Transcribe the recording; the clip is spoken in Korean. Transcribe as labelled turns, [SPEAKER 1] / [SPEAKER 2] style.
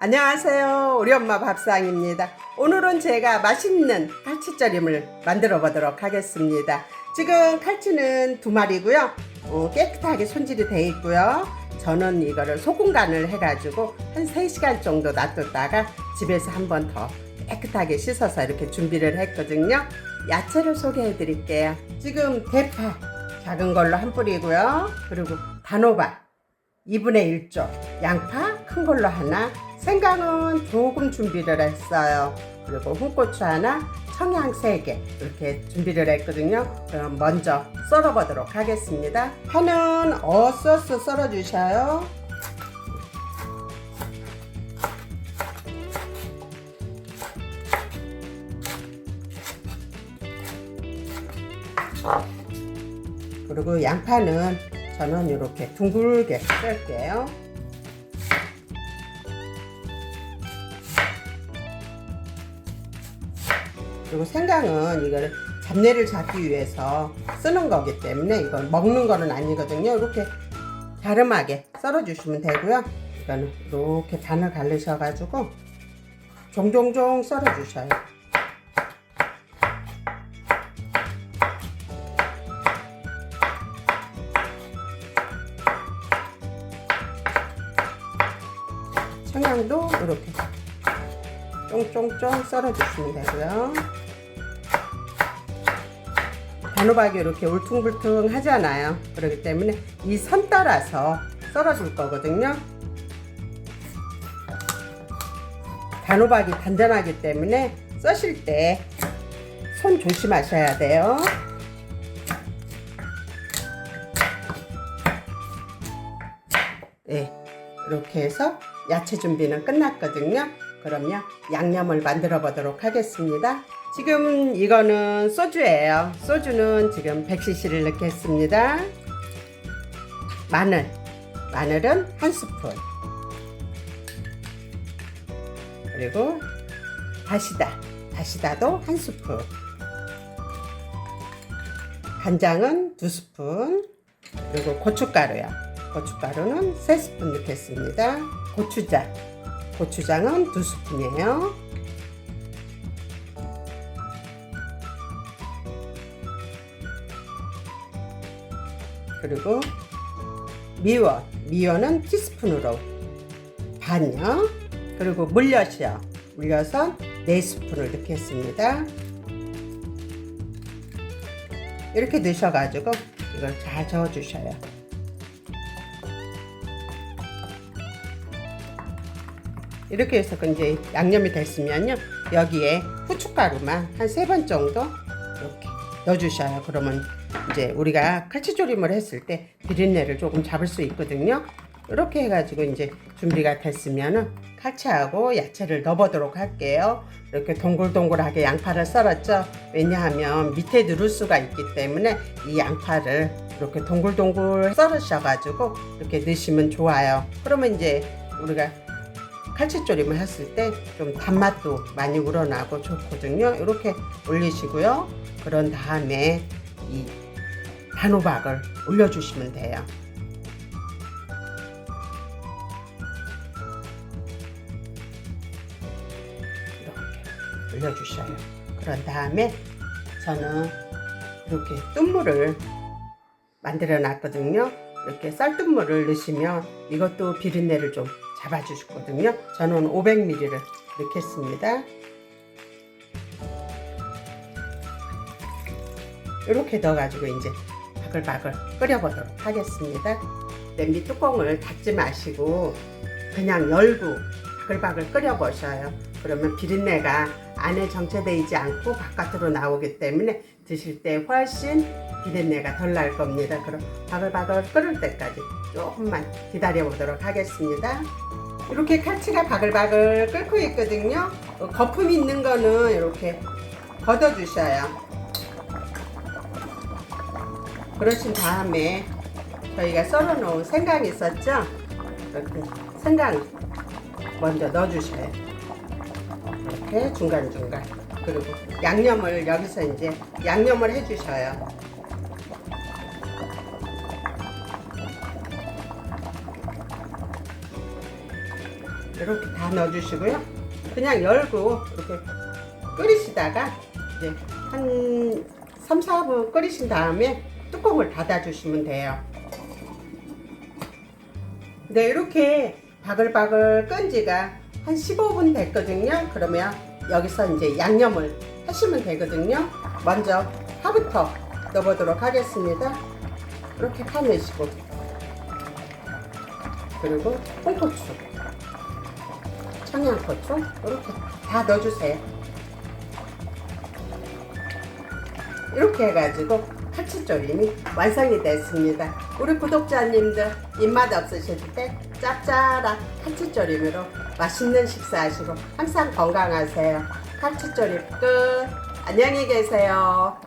[SPEAKER 1] 안녕하세요. 우리 엄마 밥상입니다. 오늘은 제가 맛있는 칼치절임을 만들어 보도록 하겠습니다. 지금 칼치는 두 마리고요. 어, 깨끗하게 손질이 되어 있고요. 저는 이거를 소금 간을 해가지고 한 3시간 정도 놔뒀다가 집에서 한 번 더 깨끗하게 씻어서 이렇게 준비를 했거든요. 야채를 소개해 드릴게요. 지금 대파 작은 걸로 한 뿌리고요. 그리고 단호박 2분의 1쪽, 양파 큰 걸로 하나, 생강은 조금 준비를 했어요. 그리고 홍고추 하나, 청양 3개 이렇게 준비를 했거든요. 그럼 먼저 썰어 보도록 하겠습니다. 파는 어소스 썰어 주셔요. 그리고 양파는 저는 이렇게 둥글게 썰게요. 그리고 생강은 이거를 잡내를 잡기 위해서 쓰는 거기 때문에 이건 먹는 거는 아니거든요. 이렇게 다름하게 썰어주시면 되고요. 이거는 이렇게 반을 갈르셔가지고 종종종 썰어주셔요. 청양도 이렇게 쫑쫑쫑 썰어주시면 되고요. 단호박이 이렇게 울퉁불퉁 하잖아요. 그렇기 때문에 이 선 따라서 썰어줄 거거든요. 단호박이 단단하기 때문에 써실 때 손 조심하셔야 돼요. 네, 이렇게 해서 야채 준비는 끝났거든요. 그럼요, 양념을 만들어 보도록 하겠습니다. 지금 이거는 소주예요. 소주는 지금 100cc를 넣겠습니다. 마늘, 마늘은 한 스푼. 그리고 다시다, 다시다도 한 스푼. 간장은 두 스푼. 그리고 고춧가루요. 고춧가루는 3스푼 넣겠습니다. 고추장. 고추장은 2스푼이에요. 그리고 미원. 미원은 티스푼으로 반요. 그리고 물엿이요. 물엿은 4스푼을 넣겠습니다. 이렇게 넣으셔가지고 이걸 잘 저어주셔요. 이렇게 해서 그 이제 양념이 됐으면요 여기에 후춧가루만 한 세 번 정도 이렇게 넣어주셔요 그러면 이제 우리가 칼치조림을 했을 때 비린내를 조금 잡을 수 있거든요 이렇게 해가지고 이제 준비가 됐으면은 칼치하고 야채를 넣어보도록 할게요 이렇게 동글동글하게 양파를 썰었죠 왜냐하면 밑에 누를 수가 있기 때문에 이 양파를 이렇게 동글동글 썰으셔가지고 이렇게 넣으시면 좋아요 그러면 이제 우리가 칼치조림을 했을 때 좀 단맛도 많이 우러나고 좋거든요. 이렇게 올리시고요. 그런 다음에 이 단호박을 올려주시면 돼요. 이렇게 올려주셔요. 그런 다음에 저는 이렇게 뜬물을 만들어 놨거든요. 이렇게 쌀뜨물을 넣으시면 이것도 비린내를 좀 잡아주시거든요. 저는 500ml를 넣겠습니다. 이렇게 넣어가지고 이제 바글바글 끓여보도록 하겠습니다. 냄비 뚜껑을 닫지 마시고 그냥 열고 바글바글 끓여보셔요. 그러면 비린내가 안에 정체되어 있지 않고 바깥으로 나오기 때문에 드실 때 훨씬 비린내가 덜 날 겁니다. 그럼 바글바글 끓을 때까지 조금만 기다려 보도록 하겠습니다. 이렇게 칼치가 바글바글 끓고 있거든요. 어, 거품 있는 거는 이렇게 걷어 주셔요. 그러신 다음에 저희가 썰어 놓은 생강 있었죠? 이렇게 생강 먼저 넣어 주셔요. 이렇게 중간중간. 그리고 양념을 여기서 이제 양념을 해 주셔요. 이렇게 이렇게 다 넣어주시고요. 그냥 열고 이렇게 끓이시다가 이제 한 3, 4분 끓이신 다음에 뚜껑을 닫아주시면 돼요. 네, 이렇게 바글바글 끈 지가 한 15분 됐거든요. 그러면 여기서 이제 양념을 하시면 되거든요. 먼저 파부터 넣어보도록 하겠습니다. 이렇게 파 넣으시고 그리고 홍고추, 청양고추 이렇게 다 넣어주세요. 이렇게 해가지고 칼치조림이 완성이 됐습니다. 우리 구독자님들 입맛 없으실 때 짭짤한 칼치조림으로 맛있는 식사하시고 항상 건강하세요. 칼치조림 끝. 안녕히 계세요.